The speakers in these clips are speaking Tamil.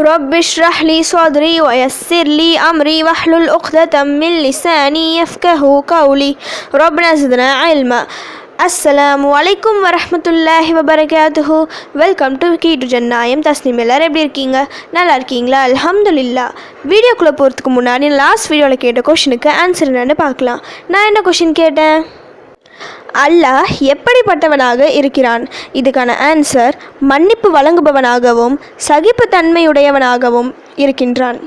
رب اشرح لي صدري ويسر لي أمري واحلل عقدة من لساني يفقه قولي. ربنا زدنا علما. அஸ்ஸலாமு வலைக்கும் வரமத்துல்லாஹி வபரகாத்துஹு வெல்கம் டு கீ டு ஜன்னாயம் தஸ்னிம் எல்லாரும் எப்படி இருக்கீங்க? நல்லா இருக்கீங்களா? அலமதுல்லா வீடியோக்குள்ளே போகிறதுக்கு முன்னாடி லாஸ்ட் வீடியோவில் கேட்ட கொஷினுக்கு ஆன்சர் என்னென்னு பார்க்கலாம். நான் என்ன கொஷின் கேட்டேன்? அல்லாஹ் எப்படிப்பட்டவனாக இருக்கிறான்? இதுக்கான ஆன்சர் மன்னிப்பு வழங்குபவனாகவும் சகிப்பு தன்மையுடையவனாகவும் இருக்கின்றான்.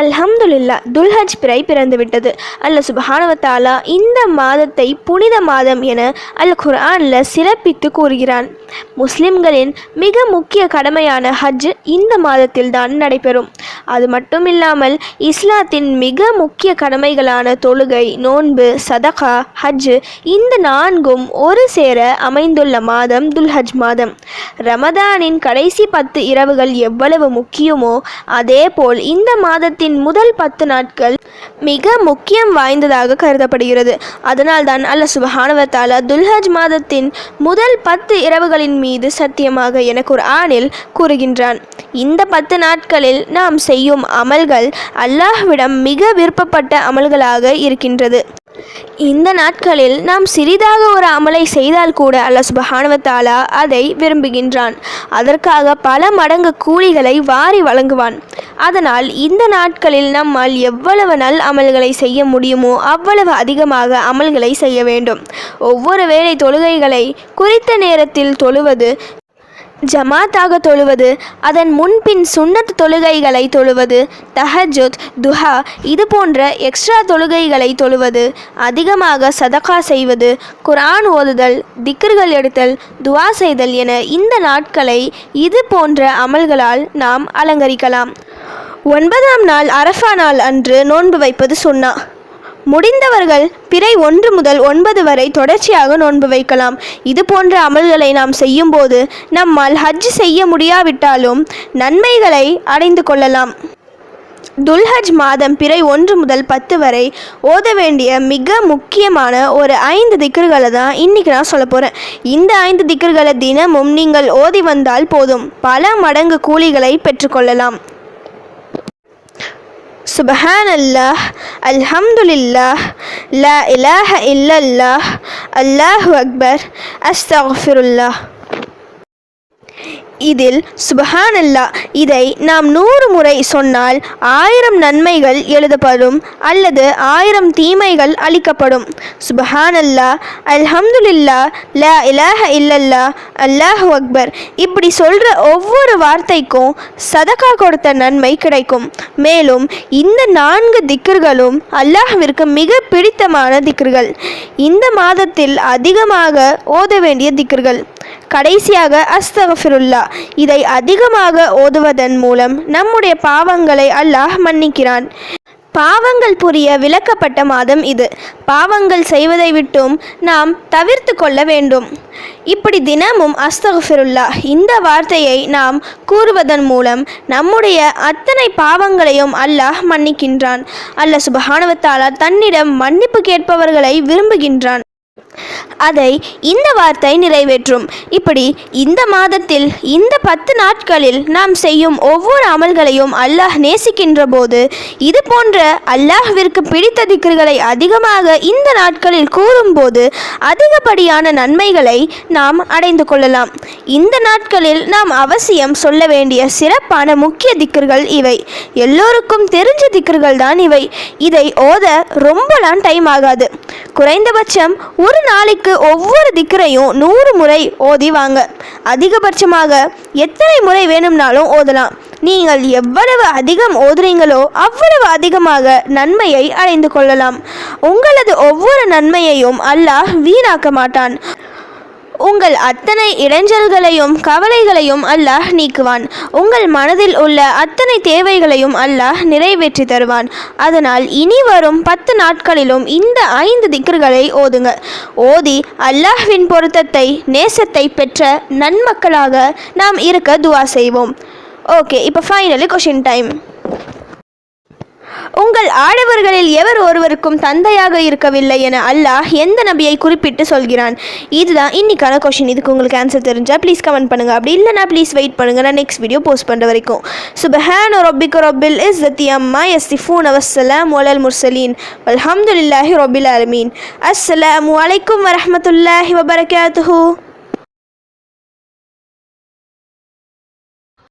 அல்ஹம்துல்லா துல்ஹஜ் பிறை பிறந்துவிட்டது. அல்ல சுபஹானவத்தாலா இந்த மாதத்தை புனித மாதம் என அல் குர்ஆனில் சிறப்பித்து கூறுகிறான். முஸ்லிம்களின் மிக முக்கிய கடமையான ஹஜ் இந்த மாதத்தில்தான் நடைபெறும். அது மட்டும் இல்லாமல் இஸ்லாத்தின் மிக முக்கிய கடமைகளான தொழுகை நோன்பு சதகா ஹஜ் இந்த நான்கும் ஒரு சேர அமைந்துள்ள மாதம் துல்ஹஜ் மாதம். ரமதானின் கடைசி பத்து இரவுகள் எவ்வளவு முக்கியமோ அதேபோல் இந்த மாதத்தின் முதல் பத்து நாட்கள் மிக முக்கியம் வாய்ந்ததாக கருதப்படுகிறது. அதனால்தான் அல்ல சுபஹானவத்தாலா துல்ஹஜ் மாதத்தின் முதல் பத்து இரவுகளின் மீது சத்தியமாக எனக்கு ஒரு ஆணில் கூறுகின்றான். இந்த பத்து நாட்களில் நாம் செய்யும் அமல்கள் அல்லாஹ்விடம் மிக விருப்பப்பட்ட அமல்களாக இருக்கின்றது. இந்த நாட்களில் நாம் சிறிதாக ஒரு அமலை செய்தால் கூட அல்ல சுபஹானவத்தாலா அதை விரும்புகின்றான். அதற்காக பல மடங்கு கூலிகளை வாரி வழங்குவான். அதனால் இந்த நாட்களில் நம்மால் எவ்வளவு நல் அமல்களை செய்ய முடியுமோ அவ்வளவு அதிகமாக அமல்களை செய்ய வேண்டும். ஒவ்வொரு வேளை தொழுகைகளை குறித்த நேரத்தில் தொழுவது ஜமாத்தாக தொழுவது அதன் முன்பின் சுண்ணத் தொழுகைகளை தொழுவது தஹஜுத் துஹா இது போன்ற எக்ஸ்ட்ரா தொழுகைகளை தொழுவது அதிகமாக சதகா செய்வது குரான் ஓதுதல் திக்ர்கள் எடுத்தல் துவா செய்தல் என இந்த நாட்களை இது போன்ற அமல்களால் நாம் அலங்கரிக்கலாம். ஒன்பதாம் நாள் அரஃபா நாள் அன்று நோன்பு வைப்பது சொன்னா. முடிந்தவர்கள் பிறை ஒன்று முதல் ஒன்பது வரை தொடர்ச்சியாக நோன்பு வைக்கலாம். இது போன்ற அமல்களை நாம் செய்யும்போது நம்மால் ஹஜ் செய்ய முடியாவிட்டாலும் நன்மைகளை அடைந்து கொள்ளலாம். துல்ஹஜ் மாதம் பிறை ஒன்று முதல் பத்து வரை ஓத வேண்டிய மிக முக்கியமான ஒரு ஐந்து திக்கர்களை தான் இன்றைக்கி நான் சொல்ல போகிறேன் இந்த ஐந்து திக்கர்களை தினமும் நீங்கள் ஓதி வந்தால் போதும். பல மடங்கு கூலிகளை பெற்றுக்கொள்ளலாம் سبحان الله الحمد لله لا إله إلا الله الله أكبر أستغفر الله இதில் சுபஹானல்லா இதை நாம் நூறு முறை சொன்னால் ஆயிரம் நன்மைகள் எழுதப்படும் அல்லது ஆயிரம் தீமைகள் அளிக்கப்படும். சுபஹானல்லா அல்ஹம்துலில்லா லா இலாஹ இல்லல்லா அல்லாஹ் அக்பர். இப்படி சொல்கிற ஒவ்வொரு வார்த்தைக்கும் சதகா கொடுத்த நன்மை கிடைக்கும். மேலும் இந்த நான்கு திக்கர்களும் அல்லாஹ்விற்கு மிக பிடித்தமான திக்கர்கள் இந்த மாதத்தில் அதிகமாக ஓத வேண்டிய திக்கர்கள் கடைசியாக அஸ்தகஃபிருல்லா இதை அதிகமாக ஓதுவதன் மூலம் நம்முடைய பாவங்களை அல்லாஹ் மன்னிக்கிறான். பாவங்கள் புரிய விளக்கப்பட்ட மாதம் இது. பாவங்கள் செய்வதை விட்டும் நாம் தவிர்த்து கொள்ள வேண்டும். இப்படி தினமும் அஸ்தகஃபிருல்லா இந்த வார்த்தையை நாம் கூறுவதன் மூலம் நம்முடைய அத்தனை பாவங்களையும் அல்லாஹ் மன்னிக்கின்றான். அல்ல சுபஹானவத்தாலா தன்னிடம் மன்னிப்பு கேட்பவர்களை விரும்புகின்றான். அதை இந்த வார்த்தை நிறைவேற்றும். இப்படி இந்த மாதத்தில் இந்த பத்து நாட்களில் நாம் செய்யும் ஒவ்வொரு அமல்களையும் அல்லாஹ் நேசிக்கின்ற போது இது போன்ற அல்லாஹ்விற்கு பிடித்த திக்ருகளை அதிகமாக இந்த நாட்களில் கூறும்போது அதிகப்படியான நன்மைகளை நாம் அடைந்து கொள்ளலாம். இந்த நாட்களில் நாம் அவசியம் சொல்ல வேண்டிய சிறப்பான முக்கிய திக்கர்கள் இவை. எல்லோருக்கும் தெரிஞ்ச திக்கர்கள் தான் இவை. இதை ஓத ரொம்பலாம் டைம் ஆகாது. குறைந்தபட்சம் ஒரு நாளைக்கு ஒவ்வொரு திக்கரையும் நூறு முறை ஓதி வாங்க. அதிகபட்சமாக எத்தனை முறை வேணும்னாலும் ஓதலாம். நீங்கள் எவ்வளவு அதிகம் ஓதுறீங்களோ அவ்வளவு அதிகமாக நன்மையை அடைந்து கொள்ளலாம். உங்களது ஒவ்வொரு நன்மையையும் அல்லாஹ் வீணாக்க மாட்டான். உங்கள் அத்தனை இடைஞ்சல்களையும் கவலைகளையும் அல்லாஹ் நீக்குவான். உங்கள் மனதில் உள்ள அத்தனை தேவைகளையும் அல்லாஹ் நிறைவேற்றி தருவான். அதனால் இனி வரும் பத்து நாட்களிலும் இந்த ஐந்து திக்கர்களை ஓதுங்க. ஓதி அல்லாஹ்வின் பொருத்தத்தை நேசத்தை பெற்ற நன்மக்களாக நாம் இருக்க துவா செய்வோம். ஓகே இப்போ ஃபைனலி கொஷின் டைம் உங்கள் ஆடவர்களில் எவர் ஒருவருக்கும் தந்தையாக இருக்கவில்லை என அல்லாஹ் எந்த நபியை குறிப்பிட்டு சொல்கிறான்? இதுதான் இன்னைக்கான கொஷின் இதுக்கு உங்களுக்கு ஆன்சர் தெரிஞ்சால் ப்ளீஸ் கமெண்ட் பண்ணுங்கள் அப்படி இல்லைனா ப்ளீஸ் வெயிட் பண்ணுங்கள் நான் நெக்ஸ்ட் வீடியோ போஸ்ட் பண்ணுற வரைக்கும். சுபஹான் ரொபிக் ரொபில் இஸ் தத்தி அம்மா யஸ்திஃபூன் அவசலாம் ஒலல் முர்சலீன் அல்ஹம்துலில்லாஹி ரொபில் அலமீன் அஸ்ஸலாமு அலைக்கும் வரமத்துல்லாஹி வபரகாத்துஹு